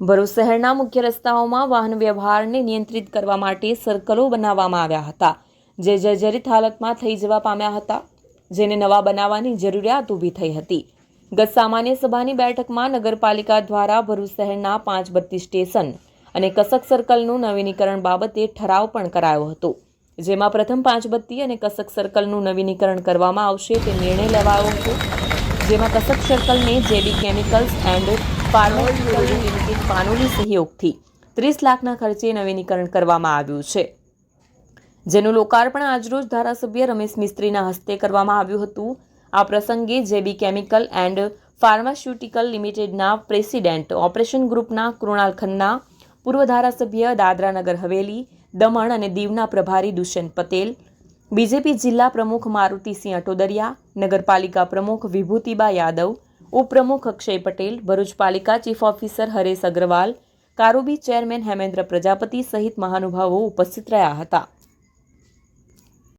ભરૂચ શહેરના મુખ્ય રસ્તાઓમાં વાહન વ્યવહારને નિયંત્રિત કરવા માટે સર્કલો બનાવવામાં આવ્યા હતા. જે જર્જરિત હાલતમાં થઈ જવા પામ્યા હતા. જેને નવા બનાવવાની જરૂરિયાત ઊભી થઈ હતી. ગત સામાન્ય સભાની બેઠકમાં નગરપાલિકા દ્વારા ભરૂચ શહેરના પાંચ બત્તી સ્ટેશન અને કસક સર્કલનું નવીનીકરણ બાબતે ઠરાવ પણ કરાયો હતો. જેમાં પ્રથમ પાંચ બત્તી અને કસક સર્કલનું નવીનીકરણ કરવામાં આવશે તે નિર્ણય લેવાયો હતો. જેમાં Kasak સર્કલને JB chemicals and pharmaceutical limited Panoli સહયોગથી ત્રીસ લાખના ખર્ચે નવીનીકરણ કરવામાં આવ્યું છે. જેનું લોકાર્પણ આજરોજ ધારાસભ્ય રમેશ મિસ્ત્રીના હસ્તે કરવામાં આવ્યું હતું. આ પ્રસંગે જેબી કેમિકલ એન્ડ ફાર્માસ્યુટિકલ લિમિટેડના પ્રેસિડેન્ટ, ઓપરેશન ગ્રુપના કૃણાલ ખન્ના, પૂર્વ ધારાસભ્ય દાદરા નગર હવેલી, દમણ અને દીવના પ્રભારી દુષ્યંત પટેલ બીજેપી જિલ્લા પ્રમુખ મારુતિસિંહ અટોદરિયા, નગરપાલિકા પ્રમુખ વિભૂતિબા યાદવ, ઉપપ્રમુખ અક્ષય પટેલ, ભરૂચ પાલિકા ચીફ ઓફિસર હરેશ અગ્રવાલ, કારોબી ચેરમેન હેમેન્દ્ર પ્રજાપતિ સહિત મહાનુભાવો ઉપસ્થિત રહ્યા હતા.